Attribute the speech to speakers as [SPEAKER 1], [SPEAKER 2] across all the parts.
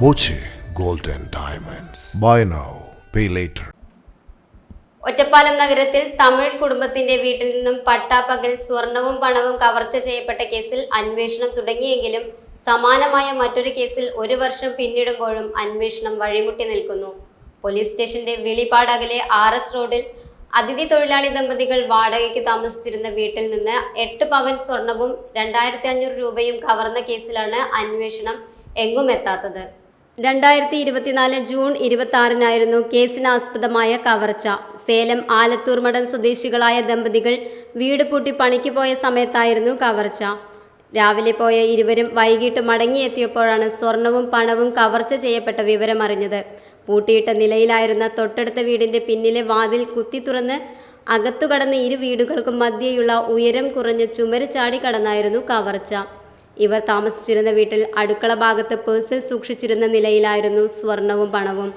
[SPEAKER 1] Boche gold and Diamonds. Buy now, pay later.
[SPEAKER 2] Ottapalam നഗരത്തിൽ തമിഴ് കുടുംബത്തിന്റെ വീട്ടിൽ നിന്നും പട്ടാപ്പകൽ സ്വർണവും പണവും കവർച്ച ചെയ്യപ്പെട്ട കേസിൽ അന്വേഷണം തുടങ്ങിയെങ്കിലും സമാനമായ മറ്റൊരു കേസിൽ ഒരു വർഷം പിന്നിടുമ്പോഴും അന്വേഷണം വഴിമുട്ടി നിൽക്കുന്നു പോലീസ് സ്റ്റേഷന്റെ വിളിപാടകലെ ആർ എസ് റോഡിൽ അതിഥി തൊഴിലാളി ദമ്പതികൾ വാടകയ്ക്ക് താമസിച്ചിരുന്ന വീട്ടിൽ നിന്ന് എട്ട് പവൻ സ്വർണവും രണ്ടായിരത്തി അഞ്ഞൂറ് രൂപയും കവർന്ന കേസിലാണ് അന്വേഷണം എങ്ങും എത്താത്തത് രണ്ടായിരത്തി ഇരുപത്തിനാല് ജൂൺ ഇരുപത്തി ആറിനായിരുന്നു കേസിനാസ്പദമായ കവർച്ച. സേലം ആലത്തൂർമടൻ സ്വദേശികളായ ദമ്പതികൾ വീട് പൂട്ടി പണിക്ക് പോയ സമയത്തായിരുന്നു കവർച്ച. രാവിലെ പോയ ഇരുവരും വൈകിട്ട് മടങ്ങിയെത്തിയപ്പോഴാണ് സ്വർണവും പണവും കവർച്ച ചെയ്യപ്പെട്ട വിവരം അറിഞ്ഞത്. പൂട്ടിയിട്ട നിലയിലായിരുന്ന തൊട്ടടുത്ത വീടിന്റെ പിന്നിലെ വാതിൽ കുത്തി തുറന്ന് അകത്തു കടന്ന ഇരു വീടുകൾക്കും മധ്യേയുള്ള ഉയരം കുറഞ്ഞ് ചുമര് ചാടി കടന്നായിരുന്നു കവർച്ച. ഇവർ താമസിച്ചിരുന്ന വീട്ടിൽ അടുക്കള ഭാഗത്ത് പേഴ്സിൽ സൂക്ഷിച്ചിരുന്ന നിലയിലായിരുന്നു സ്വർണവും പണവും.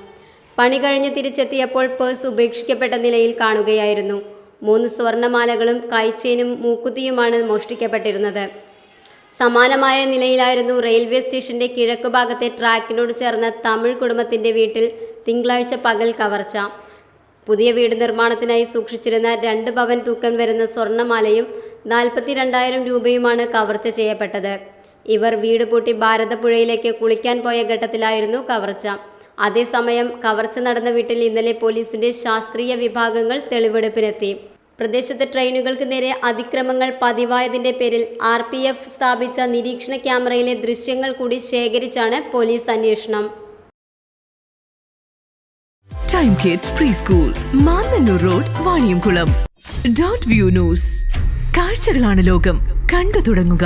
[SPEAKER 2] പണി കഴിഞ്ഞ് തിരിച്ചെത്തിയപ്പോൾ പേഴ്സ് ഉപേക്ഷിക്കപ്പെട്ട നിലയിൽ കാണുകയായിരുന്നു. മൂന്ന് സ്വർണമാലകളും കൈച്ചേനും മൂക്കുത്തിയുമാണ് മോഷ്ടിക്കപ്പെട്ടിരുന്നത്. സമാനമായ നിലയിലായിരുന്നു റെയിൽവേ സ്റ്റേഷന്റെ കിഴക്ക് ഭാഗത്തെ ട്രാക്കിനോട് ചേർന്ന തമിഴ് കുടുംബത്തിന്റെ വീട്ടിൽ തിങ്കളാഴ്ച പകൽ കവർച്ച. പുതിയ വീട് നിർമ്മാണത്തിനായി സൂക്ഷിച്ചിരുന്ന രണ്ട് ഭവൻ തൂക്കം വരുന്ന സ്വർണമാലയും നാൽപ്പത്തി രണ്ടായിരം രൂപയുമാണ് കവർച്ച ചെയ്യപ്പെട്ടത്. ഇവർ വീട് പൂട്ടി ഭാരതപ്പുഴയിലേക്ക് കുളിക്കാൻ പോയ ഘട്ടത്തിലായിരുന്നു കവർച്ച. അതേസമയം കവർച്ച നടന്ന വീട്ടിൽ ഇന്നലെ പോലീസിന്റെ ശാസ്ത്രീയ വിഭാഗങ്ങൾ തെളിവെടുപ്പിനെത്തി. പ്രദേശത്ത് ട്രെയിനുകൾക്ക് നേരെ അതിക്രമങ്ങൾ പതിവായതിന്റെ പേരിൽ ആർ പി എഫ് സ്ഥാപിച്ച നിരീക്ഷണ ക്യാമറയിലെ ദൃശ്യങ്ങൾ കൂടി ശേഖരിച്ചാണ് പോലീസ് അന്വേഷണം.
[SPEAKER 3] Time kids pre school Mannannur road Vaniyamkulam dot view news കാഴ്ചകളാണ് ലോകം. കണ്ടു തുടങ്ങുക.